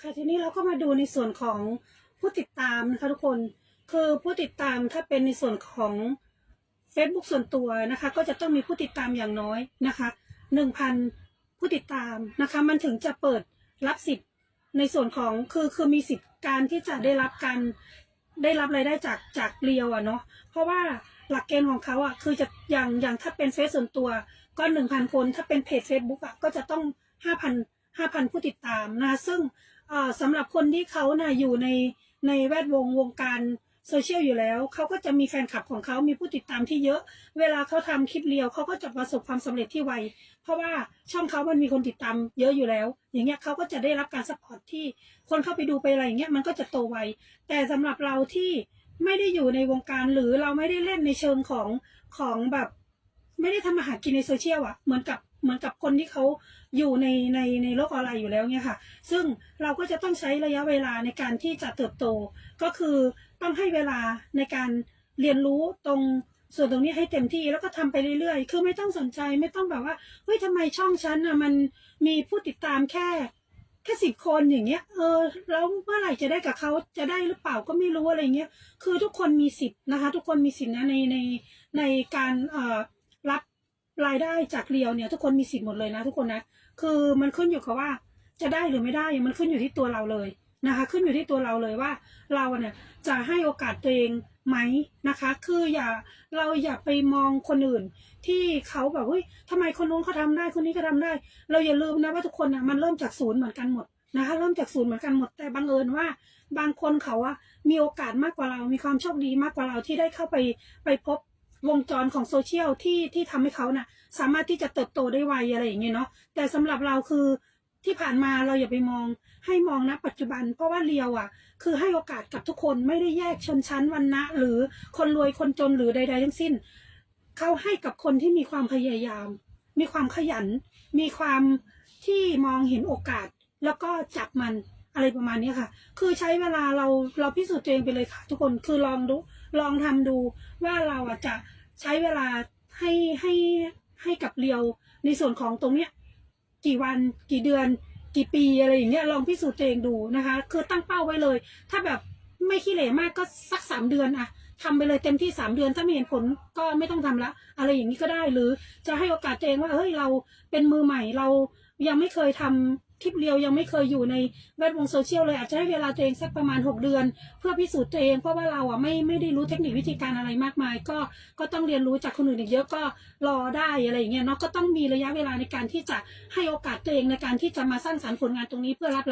ค่ะทีนี้เราก็มาดูในส่วนของผู้ติดตามนะคะทุกคนคือผู้ติดตามถ้าเป็นในส่วนของ Facebook ส่วนตัวนะคะ ก็จะต้องมีผู้ติดตามอย่างน้อยนะคะหนึ่งพันผู้ติดตามนะคะ มันถึงจะเปิดรับสิทธิ์ในส่วนของคือคือมีสิทธิ์การที่จะได้รับการได้รับรายได้จากจากเรียวอะเนาะเพราะว่าหลักเกณฑ์ของเขาอะคือจะอย่างอย่างถ้าเป็นเฟซส่วนตัวก็หนึ่งพันคน ถ้าเป็นเพจ Facebook อะก็จะต้องห้าพันห้าพันผู้ติดตามนะซึ่ง สำหรับคนที่เขานะอยู่ในในแวดวงวงการโซเชียลอยู่แล้วเขาก็จะมีแฟนคลับของเขามีผู้ติดตามที่เยอะ เวลาเขาทำคลิปเรียวเขาก็จะประสบความสำเร็จที่ไว เพราะว่าช่องเขามันมีคนติดตามเยอะอยู่แล้ว อย่างเงี้ยเขาก็จะได้รับการสปอร์ตที่คนเข้าไปดูไปอะไรอย่างเงี้ยมันก็จะโตไว แต่สำหรับเราที่ไม่ได้อยู่ในวงการหรือเราไม่ได้เล่นในเชิงของของแบบ ไม่ได้ทำอาหารกินในโซเชียลอะเหมือนกับเหมือนกับคนที่เขาอยู่ในในในโลกออนไลน์อยู่แล้วเนี่ยค่ะ ซึ่งเราก็จะต้องใช้ระยะเวลาในการที่จะเติบโต ก็คือต้องให้เวลาในการเรียนรู้ตรงส่วนตรงนี้ให้เต็มที่แล้วก็ทำไปเรื่อยๆ คือไม่ต้องสนใจไม่ต้องแบบว่าเฮ้ยทำไมช่องฉันอะมันมีผู้ติดตามแค่แค่สิบคนอย่างเงี้ย เออแล้วเมื่อไหร่จะได้กับเขาจะได้หรือเปล่าก็ไม่รู้อะไรเงี้ย คือทุกคนมีสิทธิ์นะคะ ทุกคนมีสิทธิ์นะในในในการเอ่อ รายได้จากเรียวเนี่ยทุกคนมีสิทธิ์หมดเลยนะทุกคนนะ คือมันขึ้นอยู่กับว่าจะได้หรือไม่ได้มันขึ้นอยู่ที่ตัวเราเลยนะคะ ขึ้นอยู่ที่ตัวเราเลยว่า เราเนี่ยจะให้โอกาสตัวเองไหมนะคะ คืออย่าเราอย่าไปมองคนอื่น ที่เขาแบบเฮ้ยทำไมคนนู้นเขาทำได้คนนี้ก็ทำได้ เราอย่าลืมนะว่าทุกคนนะมันเริ่มจากศูนย์เหมือนกันหมดนะคะ เริ่มจากศูนย์เหมือนกันหมดแต่บังเอิญว่า บางคนเขาอะมีโอกาสมากกว่าเรา มีความโชคดีมากกว่าเราที่ได้เข้าไปไปพบ วงจรของโซเชียลที่ที่ทำให้เขาน่ะ สามารถที่จะเติบโตได้ไวอะไรอย่างเงี้ยเนาะแต่สำหรับเราคือที่ผ่านมาเราอย่าไปมอง ให้มองณปัจจุบัน เพราะว่าเรียวอะ คือให้โอกาสกับทุกคนไม่ได้แยกชนชั้นวรรณะ หรือคนรวยคนจนหรือใด ๆ ทั้งสิ้น เขาให้กับคนที่มีความพยายาม มีความขยัน มีความที่มองเห็นโอกาส แล้วก็จับมันอะไรประมาณนี้ค่ะ คือใช้เวลาเราเราพิสูจน์ตัวเองไปเลยค่ะ ทุกคนคือลองดู ลองทำดูว่าเราอะจะใช้เวลาให้ให้ให้กับเรียวในส่วนของตรงเนี้ยกี่วันกี่เดือนกี่ปีอะไรอย่างเงี้ยลองพิสูจน์ตัวเองดูนะคะ คือตั้งเป้าไว้เลย ถ้าแบบไม่ขี้เหร่มากก็สักสามเดือนอะทำไปเลยเต็มที่สามเดือนถ้าไม่เห็นผลก็ไม่ต้องทำละ อะไรอย่างนี้ก็ได้หรือจะให้โอกาสตัวเองว่าเฮ้ยเราเป็นมือใหม่เรา ยังไม่เคยทำคลิปเรียวยังไม่เคยอยู่ในแวดวงโซเชียลเลยอาจจะให้เวลาตัวเองสักประมาณ 6 เดือน เพื่อพิสูจน์ตัวเองเพราะว่าเราอะไม่ไม่ได้รู้เทคนิควิธีการอะไรมากมาย ก็ก็ต้องเรียนรู้จากคนอื่นอีกเยอะก็รอได้อะไรอย่างเงี้ยเนาะก็ต้องมีระยะเวลาในการที่จะให้โอกาสตัวเองในการที่จะมาสร้างสรรค์ผลงานตรงนี้เพื่อรับ